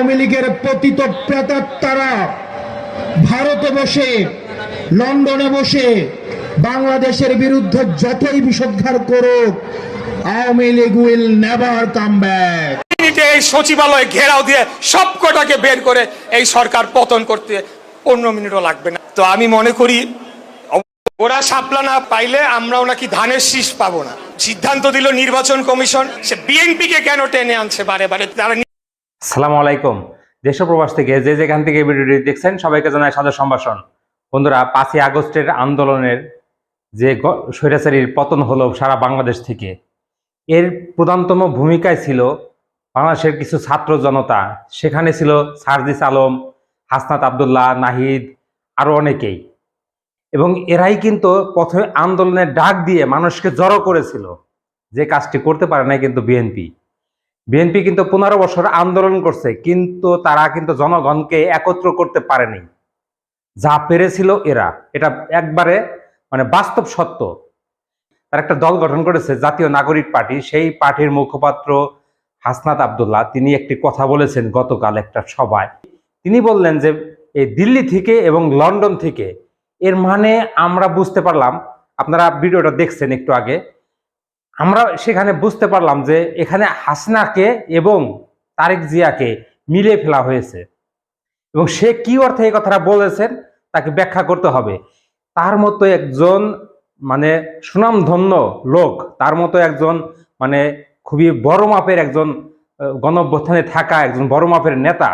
আওয়ামী লীগের পতিত প্রেতাত্মারা ভারতে বসে, লন্ডনে বসে, বাংলাদেশের বিরুদ্ধে যতই বিষোদ্গার করুক, Awami League will never come back. এই সচিবালয় ঘেরাও দিয়ে বের করে এই সরকার পতন করতে পনেরো মিনিটও লাগবে না। তো আমি মনে করি, ওরা সাপলা না পাইলে আমরাও নাকি ধানের শীষ পাবো না। সিদ্ধান্ত দিল নির্বাচন কমিশন, সে বিএনপি কে কেন টেনে আনছে বারে বারে? তারা সালাম আলাইকুম। দেশ প্রবাস থেকে যে যেখান থেকে ভিডিওটি দেখছেন, সবাইকে জানায় সাদর সম্ভাষণ। বন্ধুরা, পাঁচই আগস্টের আন্দোলনের যে স্বৈরাচারীর পতন হলো সারা বাংলাদেশ থেকে। এর প্রধানতম ভূমিকায় ছিল বাংলাদেশের কিছু ছাত্র জনতা। সেখানে ছিল সারজিস আলম, হাসনাত আবদুল্লাহ, নাহিদ আরও অনেকেই। এবং এরাই কিন্তু প্রথমে আন্দোলনের ডাক দিয়ে মানুষকে জড়ো করেছিল। যে কাজটি করতে পারে না কিন্তু বিএনপি। বিএনপি কিন্তু পনেরো বছর আন্দোলন করছে, কিন্তু তারা কিন্তু জনগণকে একত্র করতে পারেনি। যা পেরেছিল এরা। এটা একবারে মানে বাস্তব সত্য। তারা একটা দল গঠন করেছে, জাতীয় নাগরিক পার্টি। সেই পার্টির মুখপাত্র হাসনাত আবদুল্লাহ, তিনি একটি কথা বলেছেন গতকাল একটা সভায়। তিনি বললেন যে, এই দিল্লি থেকে এবং লন্ডন থেকে এর মানে আমরা বুঝতে পারলাম। আপনারা ভিডিওটা দেখছেন একটু আগে। আমরা সেখানে বুঝতে পারলাম যে এখানে হাসনাকে এবং তারেক জিয়াকে মিলে ফেলা হয়েছে। এবং সে কি অর্থে এই কথাটা বলেছেন তাকে ব্যাখ্যা করতে হবে। তার মতো একজন মানে সুনামধন্য লোক তার মতো একজন মানে খুবই বড় মাপের একজন আহ, গণঅভ্যুত্থানে থাকা একজন বড় মাপের নেতা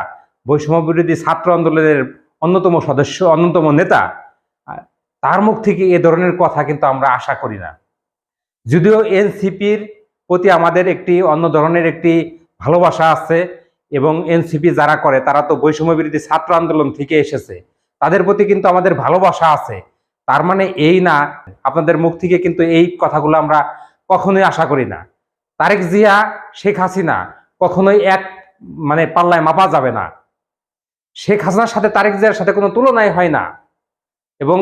বৈষম্য বিরোধী ছাত্র আন্দোলনের অন্যতম সদস্য অন্যতম নেতা তার মুখ থেকে এ ধরনের কথা কিন্তু আমরা আশা করি না। যদিও এনসিপির প্রতি আমাদের একটি অন্য ধরনের একটি ভালোবাসা আছে এবং এনসিপি যারা করে, তারা তো বৈষম্য বিরোধী ছাত্র আন্দোলন থেকে এসেছে। তাদের প্রতি কিন্তু আমাদের ভালোবাসা আছে। তার মানে এই না, আপনাদের মুখ থেকে কিন্তু এই কথাগুলো আমরা কখনোই আশা করি না। তারেক জিয়া, শেখ হাসিনা কখনোই এক মানে পাল্লায় মাপা যাবে না। শেখ হাসিনার সাথে তারেক জিয়ার সাথে কোনো তুলনাই হয় না। এবং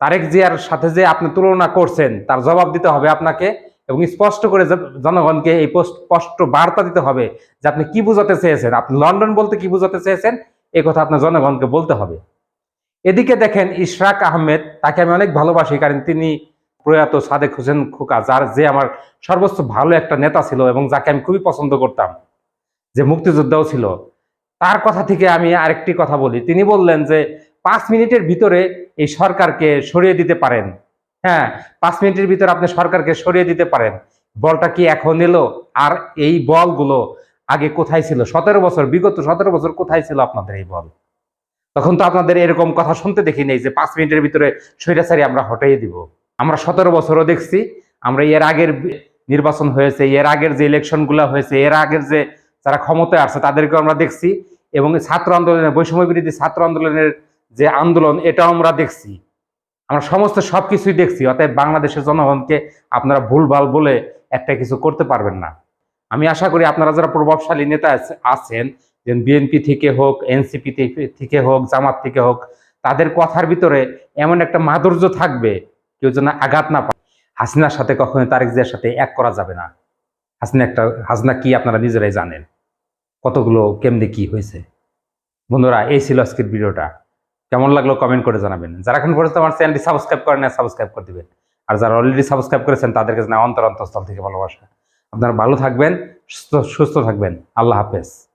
তারেক জিয়ার সাথে যে আপনি তুলনা করছেন, তার জবাব দিতে হবে আপনাকে এবং স্পষ্ট করে জনগণকে এই স্পষ্ট বার্তা দিতে হবে যে আপনি কি বোঝাতে চেয়েছেন। আপনি লন্ডন বলতে কি বোঝাতে চেয়েছেন এই কথা আপনার জনগণকে বলতে হবে। এদিকে দেখেন ইশরাক আহমেদ, তাকে আমি অনেক ভালোবাসি, কারণ তিনি প্রয়াত সাদেক হোসেন খোকা, যার যে আমার সর্বোচ্চ ভালো একটা নেতা ছিল এবং যাকে আমি খুবই পছন্দ করতাম, যে মুক্তিযোদ্ধাও ছিল। তার কথা থেকে আমি আরেকটি কথা বলি। তিনি বললেন যে পাঁচ মিনিটের ভিতরে এই সরকারকে সরিয়ে দিতে পারেন। হ্যাঁ পাঁচ মিনিটের ভিতরে আপনি সরকারকে সরিয়ে দিতে পারেন। বলটা কি এখন এলো? আর এই বলগুলো আগে কোথায় ছিল? সতেরো বছর, বিগত সতেরো বছর কোথায় ছিল আপনাদের এই বল? তখন তো আপনাদের এরকম কথা শুনতে দেখি নেই যে পাঁচ মিনিটের ভিতরে স্বৈরাচারী আমরা হটাইয়ে দিব। আমরা সতেরো বছরও দেখছি, আমরা এর আগের নির্বাচন হয়েছে, এর আগের যে ইলেকশনগুলো হয়েছে, এর আগের যে যারা ক্ষমতায় আছে তাদেরকে আমরা দেখছি। এবং ছাত্র আন্দোলনের, বৈষম্য বিরোধী ছাত্র আন্দোলনের যে আন্দোলন এটাও আমরা দেখছি। আমরা সমস্ত সবকিছুই দেখছি, অতএব বাংলাদেশের জনগণকে আপনারা ভুলভাল বলে একটা কিছু করতে পারবেন না। আমি আশা করি আপনারা যারা প্রভাবশালী নেতা আছেন, যে বিএনপি থেকে হোক এনসিপি থেকে হোক, জামাত থেকে হোক, তাদের কথার ভিতরে এমন একটা মাধুর্য থাকবে, কেউ যেন আঘাত না পায়। হাসিনার সাথে কখনো তারেক জিয়ার সাথে এক করা যাবে না। হাসিনা একটা, হাসিনা কি আপনারা নিজেরাই জানেন? কতগুলো, কেমনে কি হয়েছে? বন্ধুরা, এই ছিল আজকের ভিডিওটা। কেমন লাগল কমেন্ট করে জানাবেন। যারা এখন পর্যন্ত আমার চ্যানেলটি সাবস্ক্রাইব করেন না সাবস্ক্রাইব করে দিবেন। আর যারা অলরেডি সাবস্ক্রাইব করেছেন, তাদেরকে জানা অন্তর অন্তঃস্থল থেকে ভালোবাসা। আপনারা ভালো থাকবেন, সুস্থ সুস্থ থাকবেন। আল্লাহ হাফেজ।